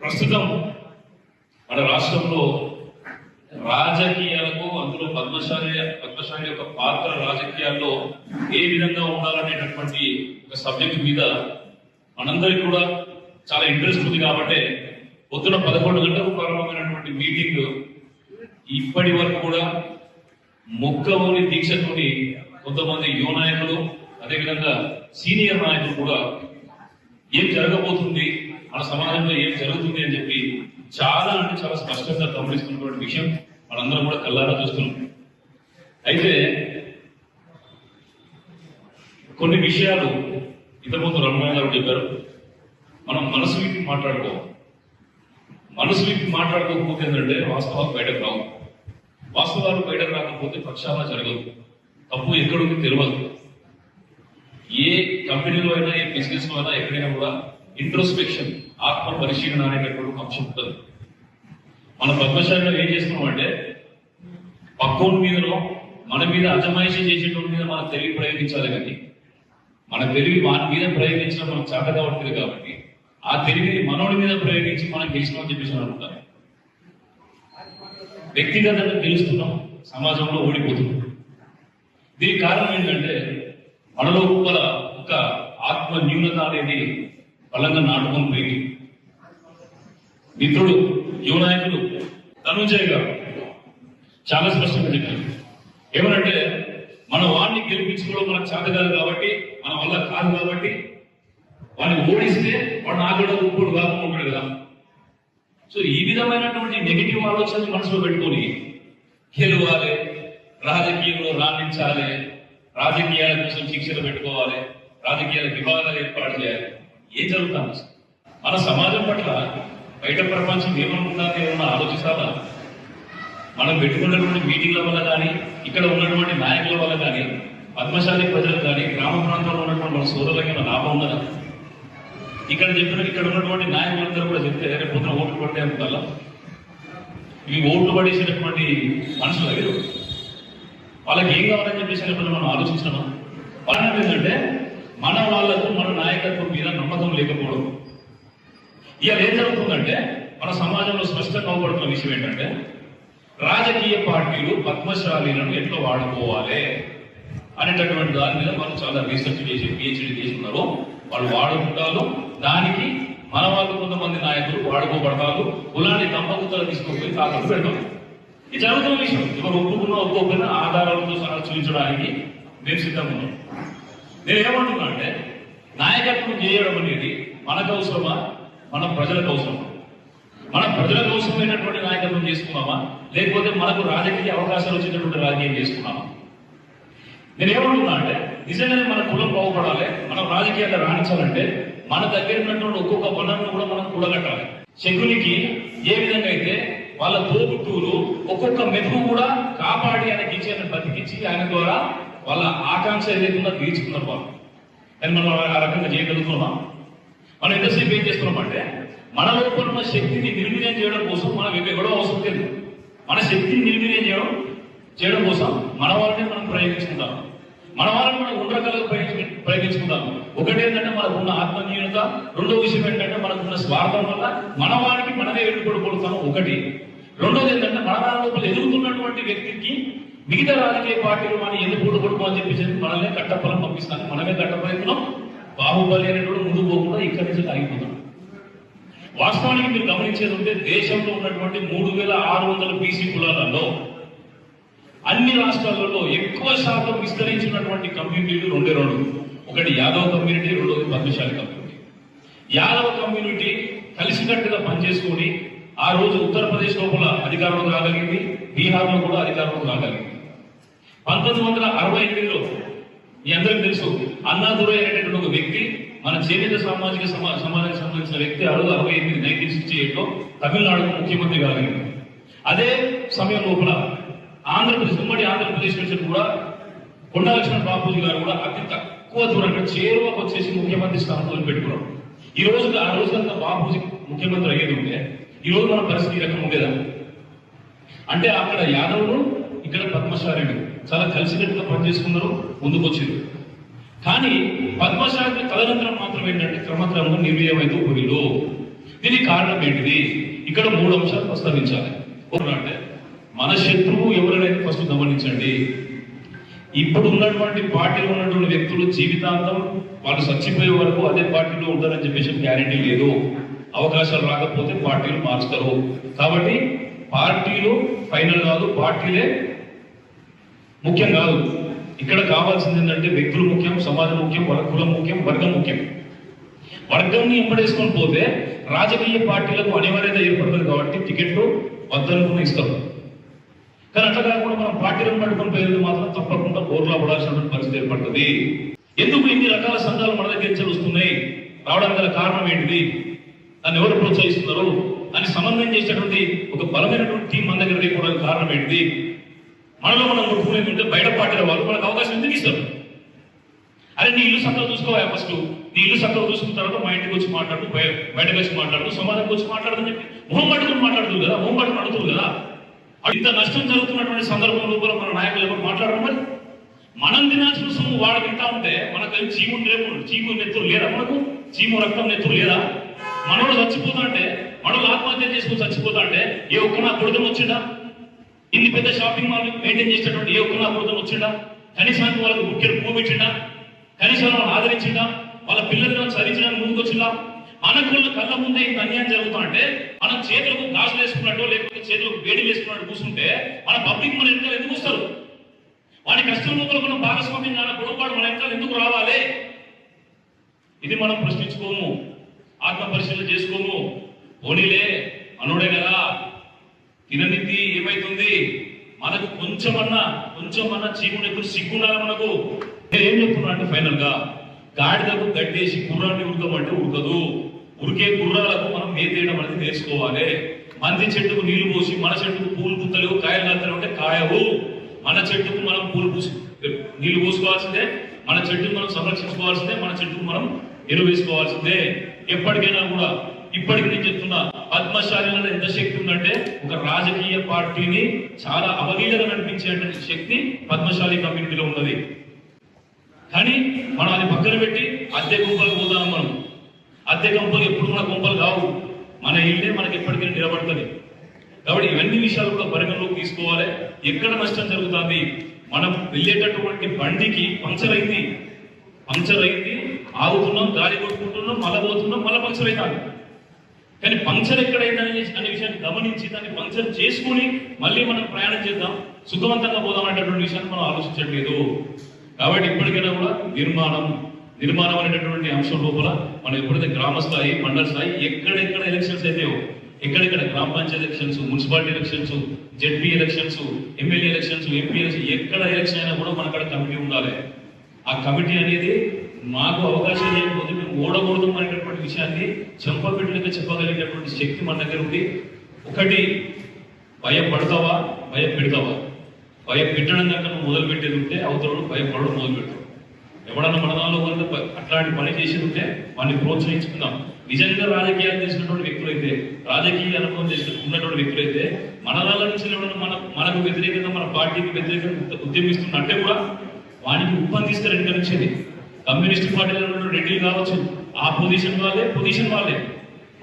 ప్రస్తుతం మన రాష్ట్రంలో రాజకీయాలకు అందులో పద్మశాలి పద్మశాలి యొక్క పాత్ర రాజకీయాల్లో ఏ విధంగా ఉండాలనేటటువంటి ఒక సబ్జెక్ట్ మీద మనందరికి కూడా చాలా ఇంట్రెస్ట్ ఉంది కాబట్టి పొద్దున పదకొండు గంటలకు ప్రారంభమైనటువంటి మీటింగ్ ఇప్పటి వరకు కూడా మొక్కవోని దీక్షతోని కొంతమంది యువ నాయకులు అదేవిధంగా సీనియర్ నాయకులు కూడా ఏం జరగబోతుంది మన సమాజంలో ఏం జరుగుతుంది అని చెప్పి చాలా అంటే చాలా స్పష్టంగా గమనిస్తున్నటువంటి విషయం మనందరం కూడా కల్లారా చూస్తున్నాం. అయితే కొన్ని విషయాలు ఇంతకుముందు రమణ గారు చెప్పారు. మనం మనసు విప్పి మాట్లాడుకో మనసు విప్పి మాట్లాడుకోకపోతే ఏంటంటే వాస్తవాలు బయటకు రావు. వాస్తవాలు బయటకు రాకపోతే ప్రక్షాళన జరగదు తప్పు ఎక్కడుంది తెలియదు ఏ కంపెనీలో అయినా ఏ బిజినెస్లో అయినా ఎక్కడైనా కూడా ఇంట్రోస్పెక్షన్ ఆత్మ పరిశీలన అనేటటువంటి ఒక అంశం ఉంటుంది. మన పద్మశాలలో ఏం చేస్తున్నాం అంటే పక్కోని మీదనో మన మీద అజమాయిషీ చేసేటోడి మీద మన తెలివి ప్రయోగించాలి కానీ మన తెలివి వాని మీద ప్రయోగించడం మనకు చేత కావట్లేదు కాబట్టి ఆ తెలివిని మనోడి మీద ప్రయోగించి మనం గెలిచినామని చెప్పేసి అని అనుకుంటారు. వ్యక్తిగతంగా గెలుస్తున్నాం సమాజంలో ఓడిపోతున్నాం. దీనికి కారణం ఏంటంటే మనలో గల ఒక ఆత్మ న్యూనత అనేది బలంగా నాటుకొని పోయింది. మిత్రుడు యువ నాయకుడు ధనుంజయ్ గారు చాలా స్పష్టంగా చెప్పారు. ఏమనంటే మన వాడిని గెలిపించుకోవడం మనకు చేత కాదు కాబట్టి మన వల్ల కాదు కాబట్టి వాడిని ఓడిస్తే వాడు నాగడ ఊపుడు కాకుండా ఉంటాడు కదా. సో ఈ విధమైనటువంటి నెగిటివ్ ఆలోచనలు మనసులో పెట్టుకొని గెలవాలి రాజకీయంలో రాణించాలి రాజకీయాల కోసం శిక్షలు పెట్టుకోవాలి రాజకీయాల వివాదాలు ఏర్పాటు చేయాలి. ఏం జరుగుతాం? మన సమాజం పట్ల బయట ప్రపంచం ఏమనుకుంటుంది ఏమన్నా ఆలోచిస్తావా? మనం పెట్టుకున్నటువంటి మీటింగ్ల వల్ల కానీ ఇక్కడ ఉన్నటువంటి నాయకుల వల్ల కానీ పద్మశాలి ప్రజలు కానీ గ్రామ ప్రాంతంలో ఉన్నటువంటి మన సోదరులకి లాభం ఉన్నదా ఇక్కడ చెప్పిన ఇక్కడ ఉన్నటువంటి నాయకులందరూ కూడా చెప్తే రేపు పొద్దున ఓట్లు పడితే అనుకోవాలా ఇవి ఓట్లు పడేసినటువంటి మనుషులు లేదు వాళ్ళకి ఏం కావాలని చెప్పేసి మనం ఆలోచించినామా? కారణం ఏంటంటే మన వాళ్ళకు మన నాయకత్వం మీద నమ్మకం లేకపోవడం. ఇవాళ ఏం జరుగుతుందంటే మన సమాజంలో స్పష్టంగా అవబడుతున్న విషయం ఏంటంటే రాజకీయ పార్టీలు పద్మశాలీలను ఎట్లా వాడుకోవాలి అనేటటువంటి దాని మీద వాళ్ళు చాలా రీసెర్చ్ చేసి పిహెచ్డి చేసుకున్నారు వాళ్ళు వాడుకుంటారు. దానికి మన వాళ్ళు కొంతమంది నాయకులు వాడుకోబడతారు. కులాన్ని దంపతులు తీసుకుపోయి తాకట్టు పెడతారు. ఇది జరుగుతున్న విషయం ఎవరు ఒప్పుకున్నా ఒప్పుకోకపోయినా ఆధారాలతో సహా చూపించడానికి మేము సిద్ధంగా ఉన్నాం. నేను ఏమంటున్నా అంటే నాయకత్వం చేయడం అనేది మనకు అవసరమా మన ప్రజలకు అవసరమా మన ప్రజలకు అవసరమైనటువంటి నాయకత్వం చేసుకున్నామా? లేకపోతే మనకు రాజకీయ అవకాశాలు వచ్చేటటువంటి రాజకీయం చేసుకున్నామా? నేను ఏమంటున్నా అంటే నిజంగానే మన కులం బాగుపడాలి మనం రాజకీయాలు రాణించాలంటే మన దగ్గర ఉన్నటువంటి ఒక్కొక్క వనరును కూడా మనం కూడగట్టాలి. శకునికి ఏ విధంగా అయితే వాళ్ళ తోబుట్టువులు ఒక్కొక్క మెతుకు కూడా కాపాడి ఆయన గిచ్చి ఆయన బతికించి ఆయన ద్వారా వాళ్ళ ఆకాంక్ష లేకుండా తీర్చుకున్నారు వాళ్ళు. కానీ మనం ఆ రకంగా చేయగలుగుతున్నాం మనం ఎంతసేపు ఏం చేస్తున్నాం అంటే మన లోపల ఉన్న శక్తిని నిర్వీర్యం చేయడం కోసం మనం ఎక్కడో అవసరం లేదు. మన శక్తిని నిర్వీర్యం చేయడం చేయడం కోసం మన వాళ్ళని మనం ప్రయోగించుకుంటాం. మన వాళ్ళని మనం రెండు ప్రయోగించుకుంటాం. ఒకటి ఏంటంటే మనకు ఉన్న ఆత్మన్యూనత రెండో విషయం ఏంటంటే మనకున్న స్వార్థం వల్ల మన వారికి మనమే ఎన్నుకోడుకుంటాం ఒకటి. రెండోది ఏంటంటే మన లోపల ఎదుగుతున్నటువంటి వ్యక్తికి మిగతా రాజకీయ పార్టీలు మనం ఎందుకు కూడకూడదు అని చెప్పేసి మనల్ని కట్టపలం పంపిస్తాను మనమే కట్టపడుతున్నాం బాహుబలి అనేటువంటి ముందు పోకుండా ఇక్కడి నుంచి ఆగిపోతాం వాస్తవానికి మీరు గమనించేది ఉంటే దేశంలో ఉన్నటువంటి మూడు వేల ఆరు వందల బీసీ కులాలలో అన్ని రాష్ట్రాలలో ఎక్కువ శాతం విస్తరించినటువంటి కమ్యూనిటీలు రెండే రెండు. ఒకటి యాదవ్ కమ్యూనిటీ రెండోది పద్మశాలి కమ్యూనిటీ. యాదవ్ కమ్యూనిటీ కలిసికట్టుగా పనిచేసుకొని ఆ రోజు ఉత్తరప్రదేశ్ లోపల అధికారంలో రాగలిగింది బీహార్లో కూడా అధికారంలో రాగలిగింది. పంతొమ్మిది వందల అరవై ఎనిమిదిలో మీ అందరికి తెలుసు అన్నాదురై అనేటటువంటి ఒక వ్యక్తి మన చేనేత సామాజిక సమా సమాజానికి సంబంధించిన వ్యక్తి అరవై అరవై ఎనిమిది నైన్టీన్ సిక్స్టీ ఎయిట్లో తమిళనాడుకు ముఖ్యమంత్రి కాగలిగింది అదే సమయం లోపల ఆంధ్రప్రదేశ్ ఉమ్మడి ఆంధ్రప్రదేశ్ నుంచి కూడా కొండలక్ష్మణ బాపూజీ గారు కూడా అతి తక్కువ దూరంగా చేరువకు వచ్చేసి ముఖ్యమంత్రి స్థానంలో పెట్టుకున్నారు. ఈ రోజు ఆ రోజు బాపూజీ ముఖ్యమంత్రి అయ్యేది ఉంటే ఈ రోజు మన పరిస్థితి రకం ఉండేదా? అంటే అక్కడ యాదవులు ఇక్కడ పద్మశాలిలు చాలా కలిసికట్టుగా పనిచేసుకున్నారు ముందుకొచ్చింది కానీ పద్మశాలి తదనంతరం మాత్రం ఏంటంటే క్రమక్రమంగా నిర్వీర్యమైంది ఊరిలో దీనికి కారణం ఏంటిది? ఇక్కడ మూడు అంశాలు ప్రస్తావించాలి. అంటే మన శత్రువు ఎవరైనా ఫస్ట్ గమనించండి. ఇప్పుడు ఉన్నటువంటి పార్టీలో ఉన్నటువంటి వ్యక్తులు జీవితాంతం వాళ్ళు చచ్చిపోయే వరకు అదే పార్టీలో ఉంటారని చెప్పేసి గ్యారెంటీ లేదు. అవకాశాలు రాకపోతే పార్టీలు మార్చుతారు కాబట్టి పార్టీలు ఫైనల్ కాదు పార్టీలే ముఖ్యం కాదు. ఇక్కడ కావాల్సింది ఏంటంటే వ్యక్తులు ముఖ్యం సమాజం ముఖ్యం వర్గ కులం ముఖ్యం వర్గం ముఖ్యం. వర్గంని ఎంపడేసుకొని పోతే రాజకీయ పార్టీలకు అనివార్యత ఏర్పడుతుంది కాబట్టి టికెట్లు వద్దనుకుని ఇస్తారు కానీ అట్లా కాకుండా మనం పార్టీలను పట్టుకుని పేరు మాత్రం తప్పకుండా బోర్లా పడాల్సినటువంటి పరిస్థితి ఏర్పడుతుంది. ఎందుకు ఇన్ని రకాల సంఘాలు మన దగ్గర వస్తున్నాయి రావడానికి గల కారణం ఏంటిది? దాన్ని ఎవరు ప్రోత్సహిస్తున్నారు? దాన్ని సమన్వయం చేసేటువంటి ఒక బలమైనటువంటి టీం మన దగ్గర లేకపోవడానికి కారణం ఏంటిది? మనలో మనం కొట్టుకునేది ఉంటే బయట పార్టీల వాళ్ళు మనకు అవకాశం ఎందుకు ఇస్తారు? అరే నీ ఇల్లు సక్కగా చూసుకోవాలి ఫస్ట్ నీ ఇల్లు సక్కగా చూసుకున్న తర్వాత మా ఇంటికి వచ్చి మాట్లాడు బయ- బయటకు వచ్చి మాట్లాడు సమాధానం వచ్చి మాట్లాడదని చెప్పి. మొహం పట్టుకుని మాట్లాడుతుంది కదా మొహం పట్టుకుని అడుగుతుంది కదా. ఇంత నష్టం జరుగుతున్నటువంటి సందర్భం లోపల మన నాయకులు ఎవరు మాట్లాడడం మరి? మనం తినాల్సిన సొమ్ము వాడు తింటా ఉంటే మనకు చీము రేపు చీము నెత్తులు లేదా మనకు? చీము రక్తం నెత్తులు లేదా? మనోడు చచ్చిపోతా అంటే మనోడు ఆత్మహత్య చేసుకుని చచ్చిపోతా అంటే ఏ ఒక్క నా కొడుకుని వచ్చిందా ఇన్ని పెద్ద షాపింగ్ మాల్ మెయింటైన్ చేసేటువంటి ఏ ఒక్కరు అభివృద్ధి కొడుకుని వచ్చిండా కనీసానికి వాళ్ళకి ముఖ్యం పువ్వు కనీసం వాళ్ళని ఆదరించిండా వాళ్ళ పిల్లలను చదివించడానికి ముందుకు వచ్చిందా మనకు కళ్ళ ముందే ఇంత అన్యాయం జరుగుతా అంటే మనం చేతులకు గాజులు వేసుకున్నట్టు లేకపోతే చేతులకు వేడి వేసుకున్నట్టు కూర్చుంటే మన పబ్లిక్ మన ఎంత ఎందుకు వస్తారు? వాడి కష్టం లోపల మనం భాగస్వామ్యం కానీ గొడవపాడు మన ఎంత ఎందుకు రావాలి? ఇది మనం ప్రశ్నించుకోము ఆత్మ పరిశీలన చేసుకోము. పోనీలే అనుడే కదా. తిననిది ఏమైతుంది? మనకు కొంచెమన్నా కొంచెమన్నా ఎప్పుడు సిగ్గుండాలి మనకు? ఏం చెప్తున్నా అంటే ఫైనల్గా గాడిదకు గడ్డేసి గుర్రాన్ని ఉడకమంటే ఉడకదు. ఉరికే గుర్రాలకు మనం మేతేయడం అనేది నేర్చుకోవాలి. మంది చెట్టుకు నీళ్ళు పోసి మన చెట్టుకు పూలు పుత్తలేవు కాయలు కాస్తలేవు అంటే కాయవు. మన చెట్టుకు మనం పూలు పూసి నీళ్ళు పోసుకోవాల్సిందే. మన చెట్టుకు మనం సంరక్షించుకోవాల్సిందే. మన చెట్టుకు మనం ఎరువు ఎప్పటికైనా కూడా ఇప్పటికి నేను చెప్తున్నా పద్మశాలిలో ఎంత శక్తి ఉందంటే ఒక రాజకీయ పార్టీని చాలా అవలీలగా నడిపించేటువంటి శక్తి పద్మశాలి కమ్యూనిటీలో ఉన్నది. కానీ మనం అది పక్కన పెట్టి అద్దె గుంపలు పోదాం మనం. అద్దె గుంపలు ఎప్పుడు మన గుంపలు కావు. మన ఇల్లే మనకి ఎప్పటికైనా నిలబడుతుంది. కాబట్టి ఇవన్నీ విషయాలు కూడా పరిగణలోకి తీసుకోవాలి. ఎక్కడ నష్టం జరుగుతుంది? మనం వెళ్ళేటటువంటి బండికి పంక్చర్ అయింది. పంక్చర్ అయింది. ఆగుతున్నాం గాలి కొట్టుకుంటున్నాం మళ్ళా పోతున్నాం మళ్ళీ పంక్చర్ అవుతాను కానీ పంక్చర్ ఎక్కడైందని అనే విషయాన్ని గమనించి దాన్ని పంక్చర్ చేసుకుని మళ్ళీ మనం ప్రయాణం చేద్దాం సుఖవంతంగా పోదాం అనేటటువంటి విషయాన్ని మనం ఆలోచించట్లేదు. కాబట్టి ఇప్పటికైనా కూడా నిర్మాణం నిర్మాణం అనేటటువంటి అంశం లోపల మనం ఎప్పుడైతే గ్రామ స్థాయి మండల స్థాయి ఎక్కడెక్కడ ఎలక్షన్స్ అయితే ఎక్కడెక్కడ గ్రామ panchayat elections municipality elections ZP elections MLA elections MP election ఎక్కడ ఎలక్షన్ అయినా కూడా మన అక్కడ కమిటీ ఉండాలి. ఆ కమిటీ అనేది మాకు అవకాశం లేకపోతే మేము ఓడకూడదు అనేటటువంటి విషయాన్ని చెంపపెట్టుగా చెప్పగలిగేటటువంటి శక్తి మన దగ్గర ఉంది. ఒకటి భయపడతావా? భయం పెడతావా భయం పెట్టడం కనుక నువ్వు మొదలు పెట్టేది ఉంటే అవతల భయపడడం మొదలు పెడతావు ఎవడన్నా మన దానిలో అట్లాంటి పని చేసేది ఉంటే వాడిని ప్రోత్సహించుకుందాం. నిజంగా రాజకీయాలు చేసినటువంటి వ్యక్తులైతే రాజకీయ అనుభవం చేసిన ఉన్నటువంటి వ్యక్తులైతే మన దాని నుంచి మన మనకు వ్యతిరేకంగా మన పార్టీకి వ్యతిరేకంగా ఉద్యమిస్తున్నట్టే కూడా వానికి ఉప్పందిస్తారు ఎన్నిక నుంచేది కమ్యూనిస్ట్ పార్టీలో ఉన్న కావచ్చు ఆ పొజిషన్ వాళ్ళే పొజిషన్ వాళ్ళే.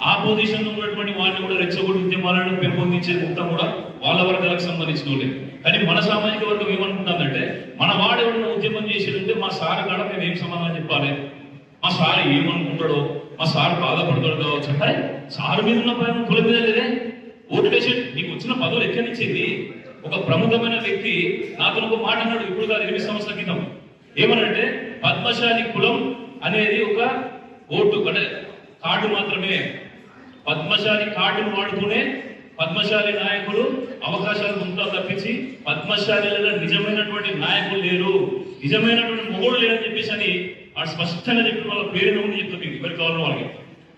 ఆ పొజిషన్లో ఉన్నటువంటి వాళ్ళని కూడా రెచ్చగొట్టి ఉద్యమాలను పెంపొందించేది మొత్తం కూడా వాళ్ళ వర్గాలకు సంబంధించిన వాళ్ళే. కానీ మన సామాజిక వర్గం ఏమనుకుంటుందంటే మన వాడు ఎవరైనా ఉద్యమం చేసేదంటే మా సార్ కాడ మేము ఏం సమాధానం చెప్పాలి? మా సార్ ఏమనుకుంటాడో మా సార్ బాధపడతాడు కావచ్చు. అంటే సార్ మీద ఉన్న భయం కుల మీద లేదే. ఓటు వేసి నీకు వచ్చిన పదవులు ఎక్కడి నుంచి ఒక ప్రముఖమైన వ్యక్తి నాతో ఒక మాట అన్నాడు ఇప్పుడు కాదు ఎనిమిది సంవత్సరాల క్రితం. ఏమనంటే పద్మశాలి కులం అనేది ఒక ఓటు అంటే కార్డు మాత్రమే. పద్మశాలి కార్డును వాడుతూనే పద్మశాలి నాయకులు అవకాశాలు పొందుతారు తప్పించి పద్మశాలిలలో నిజమైనటువంటి నాయకులు లేరు. నిజమైనటువంటి మొగుడు లేరని చెప్పేసి అని వాడు స్పష్టంగా చెప్పిన వాళ్ళ పేరు నమూని చెప్తాను మీకు. ఎవరికి కావాలో వాళ్ళకి.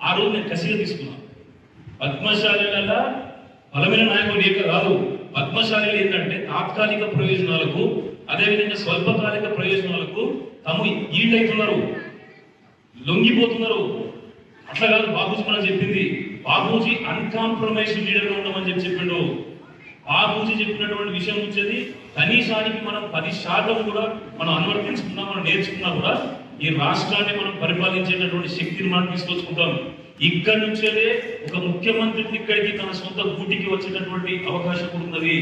ఆ రోజు నేను కసిగా తీసుకున్నాను పద్మశాలిలలో బలమైన నాయకులు ఏక కాదు. పద్మశాలిలు ఏంటంటే తాత్కాలిక ప్రయోజనాలకు అదేవిధంగా స్వల్పకాలిక ప్రయోజనాలకు తాము ఈళ్ళైతున్నారు లొంగిపోతున్నారు. అట్లా కాదు బాబూజీ మనం చెప్పింది. బాబూజీ అన్కాంప్రమైజ్ లీడర్గా ఉండమని చెప్పి చెప్పిండు. బాబూజీ చెప్పినటువంటి విషయం వచ్చేది కనీసానికి మనం పది శాతం కూడా మనం అనువర్తించుకున్నా మనం నేర్చుకున్నా కూడా ఈ రాష్ట్రాన్ని మనం పరిపాలించేటటువంటి శక్తిని మనం తీసుకొచ్చుకుంటాం. ఇక్కడి నుంచే ఒక ముఖ్యమంత్రి ఇక్కడికి తన సొంత గూటికి వచ్చేటటువంటి అవకాశం ఉన్నది.